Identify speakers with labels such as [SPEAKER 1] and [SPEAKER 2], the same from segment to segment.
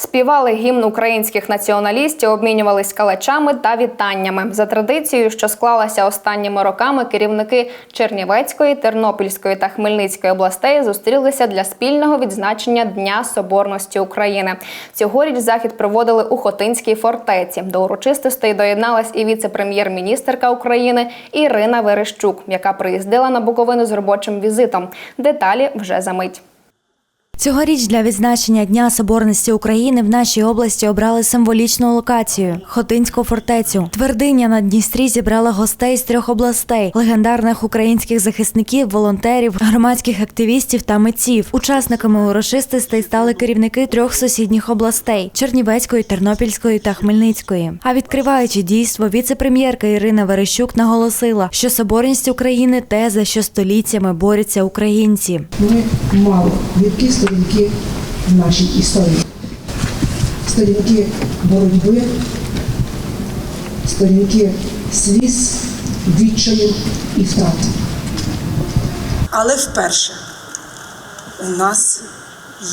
[SPEAKER 1] Співали гімн українських націоналістів, обмінювались калачами та вітаннями. За традицією, що склалася останніми роками, керівники Чернівецької, Тернопільської та Хмельницької областей зустрілися для спільного відзначення Дня Соборності України. Цьогоріч захід проводили у Хотинській фортеці. До урочистостей доєдналась і віце-прем'єр-міністерка України Ірина Верещук, яка приїздила на Буковину з робочим візитом. Деталі вже за мить.
[SPEAKER 2] Цьогоріч для відзначення Дня Соборності України в нашій області обрали символічну локацію Хотинську фортецю. Твердиня на Дністрі зібрала гостей з трьох областей: легендарних українських захисників, волонтерів, громадських активістів та митців. Учасниками урочистостей стали керівники трьох сусідніх областей Чернівецької, Тернопільської та Хмельницької. А відкриваючи дійство, віце-прем'єрка Ірина Верещук наголосила, що соборність України те, за що століттями борються українці.
[SPEAKER 3] Ми мали гіркі сторінки в нашій історії. Сторінки боротьби, сторінки сліз, відчаю і втрат.
[SPEAKER 4] Але вперше у нас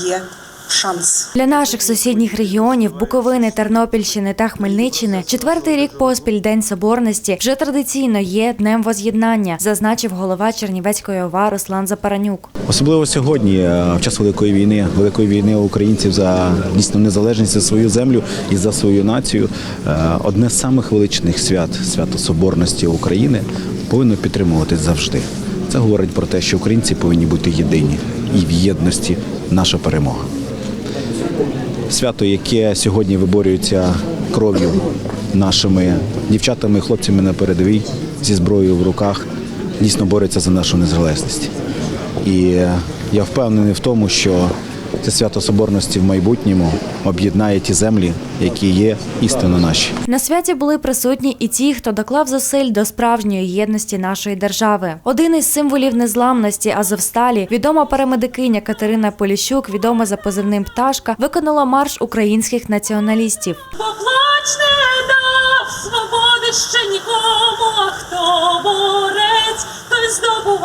[SPEAKER 4] є шанс.
[SPEAKER 2] Для наших сусідніх регіонів Буковини, Тернопільщини та Хмельниччини четвертий рік поспіль День Соборності вже традиційно є днем воз'єднання, зазначив голова Чернівецької ОВА Руслан Запаранюк.
[SPEAKER 5] Особливо сьогодні, е, в час великої війни, великої війни українців за дійсно незалежність за свою землю і за свою націю. е, Одне з самих величних свят свято Соборності України повинно підтримуватись завжди. Це говорить про те, що українці повинні бути єдині, і в єдності наша перемога. Свято, яке сьогодні виборюється кров'ю нашими дівчатами і хлопцями на передовій зі зброєю в руках, дійсно бореться за нашу незалежність. І е, я впевнений в тому, що це свято Соборності в майбутньому об'єднає ті землі, які є істинно наші.
[SPEAKER 2] На святі були присутні і ті, хто доклав зусиль до справжньої єдності нашої держави. Один із символів незламності Азовсталі, відома парамедикиня Катерина Поліщук, відома за позивним пташка, виконала марш українських націоналістів.
[SPEAKER 6] Поплач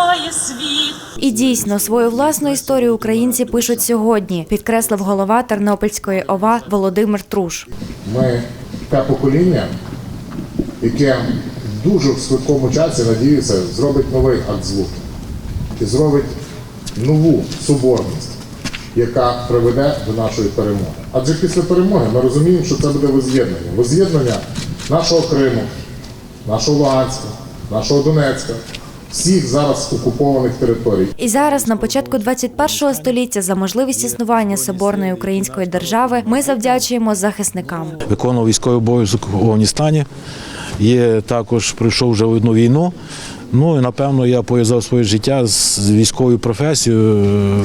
[SPEAKER 6] здобуває світ.
[SPEAKER 2] І дійсно свою власну історію українці пишуть сьогодні, підкреслив голова Тернопільської ОВА Володимир Труш.
[SPEAKER 7] Ми те покоління, яке дуже в швидкому часі, надіюся, зробить новий акт злуки і зробить нову соборність, яка приведе до нашої перемоги. Адже після перемоги ми розуміємо, що це буде воз'єднання. Воз'єднання нашого Криму, нашого Луганська, нашого Донецька, всіх зараз окупованих територій.
[SPEAKER 2] І зараз, на початку 21 століття, за можливість існування соборної української держави, ми завдячуємо захисникам.
[SPEAKER 8] виконував військовий обов'язок у Афганістані. Є також пройшов вже одну війну. Ну і напевно я пов'язав своє життя з військовою професією, е,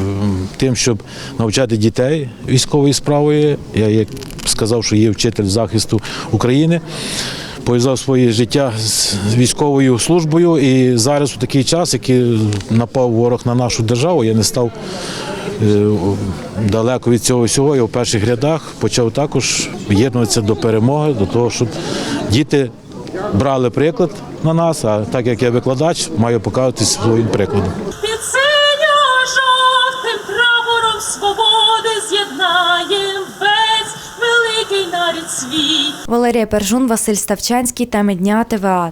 [SPEAKER 8] тим, щоб навчати дітей військової справи. Я як сказав, що є вчитель захисту України. Пов'язав своє життя з військовою службою, і зараз у такий час, який напав ворог на нашу державу, я не став е, далеко від цього всього. Я в перших рядах почав також єднуватися до перемоги, до того, щоб діти брали приклад на нас. А так як я викладач, маю показувати своїм прикладом.
[SPEAKER 6] Під синьо-жовтим прапором свободи з'єднаєм
[SPEAKER 2] Валерія Пержун, Василь Ставчанський та дня ТВА.